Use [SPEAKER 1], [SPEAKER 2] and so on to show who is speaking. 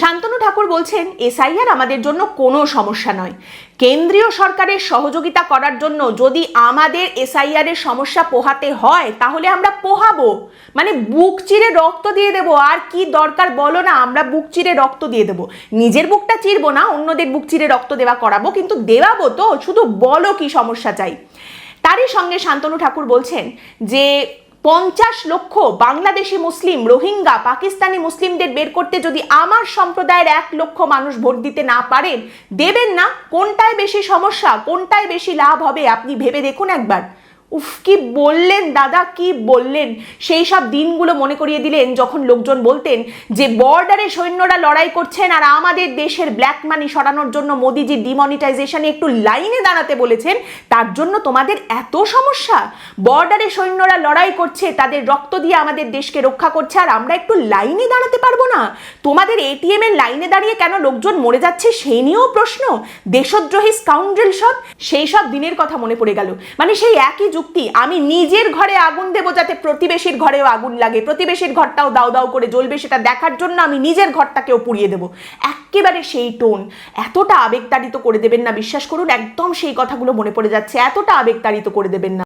[SPEAKER 1] শান্তনু ঠাকুর বলছেন, এসআইআর আমাদের জন্য কোনো সমস্যা নয়। কেন্দ্রীয় সরকারের সহযোগিতা করার জন্য যদি আমাদের এসআইআর এর সমস্যা পোহাতে হয়, তাহলে আমরা পোহাবো। মানে বুক চিরে রক্ত দিয়ে দেবো, আর কি দরকার বলো না, আমরা বুক চিরে রক্ত দিয়ে দেবো। নিজের বুকটা চিরবো না, অন্যদের বুক চিরে রক্ত দেওয়া করাবো, কিন্তু দেওয়াবো তো, শুধু বলো কি সমস্যা চাই। তারই সঙ্গে শান্তনু ঠাকুর বলছেন যে পঞ্চাশ লক্ষ বাংলাদেশি মুসলিম, রোহিঙ্গা, পাকিস্তানি মুসলিমদের বের করতে যদি আমার সম্প্রদায়ের এক লক্ষ মানুষ ভোট দিতে না পারেন দেবেন না? কোনটায় বেশি সমস্যা, কোনটায় বেশি লাভ হবে? আপনি ভেবে দেখুন একবার। উফ, কি বললেন দাদা, কি বললেন? সেই সব দিনগুলো মনে করিয়ে দিলেন যখন লোকজন বলতেন যে বর্ডারে সৈন্যরা লড়াই করছেন আর আমাদের দেশের ব্ল্যাক মানি সরানোর জন্য মোদিজি ডিমনিটাইজেশনে একটু লাইনে দাঁড়াতে বলেছেন, তার জন্য তোমাদের এত সমস্যা? বর্ডারে সৈন্যরা লড়াই করছে, তাদের রক্ত দিয়ে আমাদের দেশকে রক্ষা করছে, আর আমরা একটু লাইনে দাঁড়াতে পারব না? তোমাদের এটিএম এর লাইনে দাঁড়িয়ে কেন লোকজন মরে যাচ্ছে সেই নিয়েও প্রশ্ন? দেশদ্রোহী স্কাউন্ড্রেল সব? সেই সব দিনের কথা মনে পড়ে গেল। মানে সেই একই যুক্তি, আমি নিজের ঘরে আগুন দেবো যাতে প্রতিবেশীর ঘরেও আগুন লাগে। প্রতিবেশীর ঘরটাও দাও দাও করে জ্বলবে, সেটা দেখার জন্য আমি নিজের ঘরটাকেও পুড়িয়ে দেবো। একেবারে সেই টোন, এতটা আবেগতাড়িত করে দেবেন না, বিশ্বাস করুন, একদম সেই কথাগুলো মনে পড়ে যাচ্ছে, এতটা আবেগতাড়িত করে দেবেন না।